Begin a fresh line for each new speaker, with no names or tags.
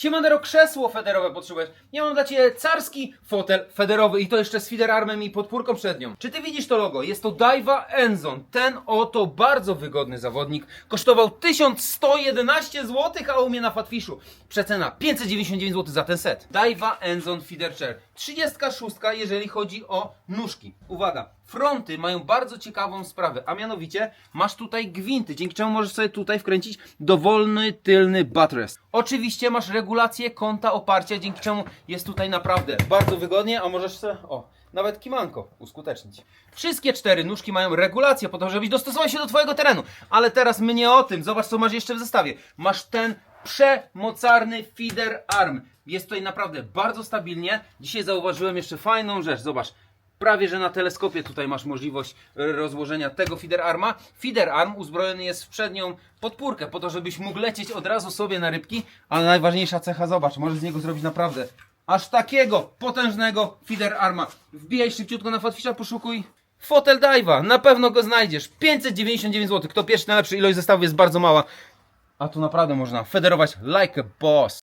Siemandero, krzesło federowe potrzebujesz. Ja mam dla Ciebie carski fotel federowy i to jeszcze z fiderarmem i podpórką przednią. Czy Ty widzisz to logo? Jest to Daiwa Enzon. Ten oto bardzo wygodny zawodnik kosztował 1111 zł, a u mnie na Fatfishu przecena 599 zł za ten set. Daiwa Enzon Feeder Chair. 36 jeżeli chodzi o nóżki. Uwaga, fronty mają bardzo ciekawą sprawę, a mianowicie masz tutaj gwinty, dzięki czemu możesz sobie tutaj wkręcić dowolny tylny buttress. Oczywiście masz regulację kąta oparcia, dzięki czemu jest tutaj naprawdę bardzo wygodnie, a możesz sobie, o, nawet kimanko uskutecznić. Wszystkie cztery nóżki mają regulację po to, żebyś dostosował się do twojego terenu. Ale teraz my nie o tym. Zobacz, co masz jeszcze w zestawie. Masz ten przemocarny feeder arm. Jest tutaj naprawdę bardzo stabilnie. Dzisiaj zauważyłem jeszcze fajną rzecz. Zobacz. Prawie, że na teleskopie tutaj masz możliwość rozłożenia tego feeder arma. Feeder arm uzbrojony jest w przednią podpórkę, po to, żebyś mógł lecieć od razu sobie na rybki. Ale najważniejsza cecha, zobacz, możesz z niego zrobić naprawdę aż takiego potężnego feeder arma. Wbijaj szybciutko na Fatfisha, poszukuj fotel dive'a. Na pewno go znajdziesz. 599 zł. Kto pierwszy, najlepszy. Ilość zestawów jest bardzo mała. A tu naprawdę można federować like a boss.